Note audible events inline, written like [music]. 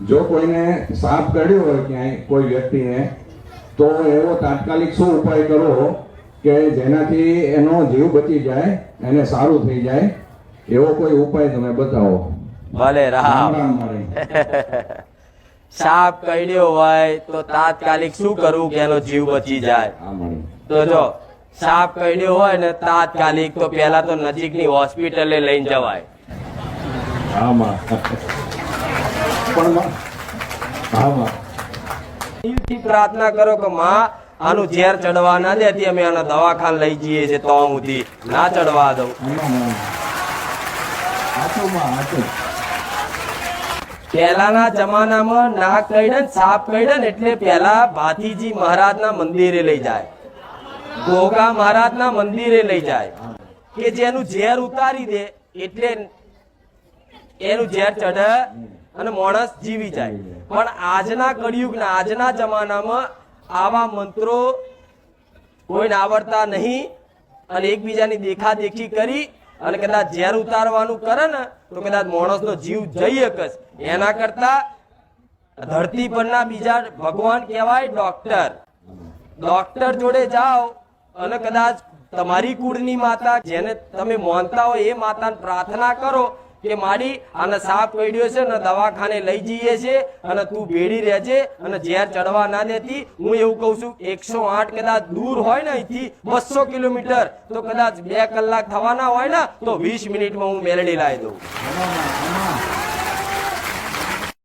જો કોઈને સાપ કરડ્યો હોય ક્યાંય કોઈ વ્યક્તિને તો એવો તાત્કાલિક શું ઉપાય કરવો કે જેનાથી એનો જીવ બચી જાય એને સારું થઈ જાય એવો કોઈ ઉપાય તમે બતાવો? ભલે રામ. રામ [laughs] સાપ કરડ્યો હોય તો તાત્કાલિક શું કરવું કે એનો જીવ બચી જાય? તો જો સાપ કરડ્યો હોય ને તાત્કાલિક તો પહેલા તો નજીકની હોસ્પિટલે લઈને જવાય. હા માં. પણ હા માં દિલથી પ્રાર્થના કરો કે માં આનું ઝેર ચડવા ના દેતી અમે આના દવાખાન લઈ જઈએ છીએ તો સુધી ના ચડવા દઉં. પહેલાના જમાનામાં નાક કઈડે ને સાપ કઈડે ને એટલે પહેલા ભાતીજી મહારાજના મંદિરે લઈ જાય. ગોગા મહારાજના મંદિરે લઈ જાય. કે જેનું ઝેર ઉતારી દે એટલે એનું ઝેર ચઢે. અને માણસ જીવી જાય. પણ આજના કળિયુગના આજના જમાનામાં આવા મંત્રો કોઈને આવડતા નહીં અને એકબીજાની દેખાદેખી કરી અને કદાચ ઝેર ઉતારવાનું કરે ને તો કદાચ માણસનો જીવ જઈ શકે એના કરતા ધરતી પરના બીજા ભગવાન કહેવાય ડોક્ટર. ડોક્ટર જોડે જાઓ અને કદાચ તમારી કુળની માતા જેને તમે માનતા હોય એ માતાને પ્રાર્થના કરો કે મારી આને સાપ પડ્યો છે અને દવાખાને લઈ જઈએ છે અને તું ભેડી રહેજે અને ઝેર ચડવા ના દેતી. હું એવું કહું છું, એકસો આઠ કદાચ દૂર હોય ને અહીંથી, બસો કિલોમીટર, તો કદાચ બે કલાક થવાના હોય ને, તો વીસ મિનિટમાં હું મેલડી લાવી દઉં.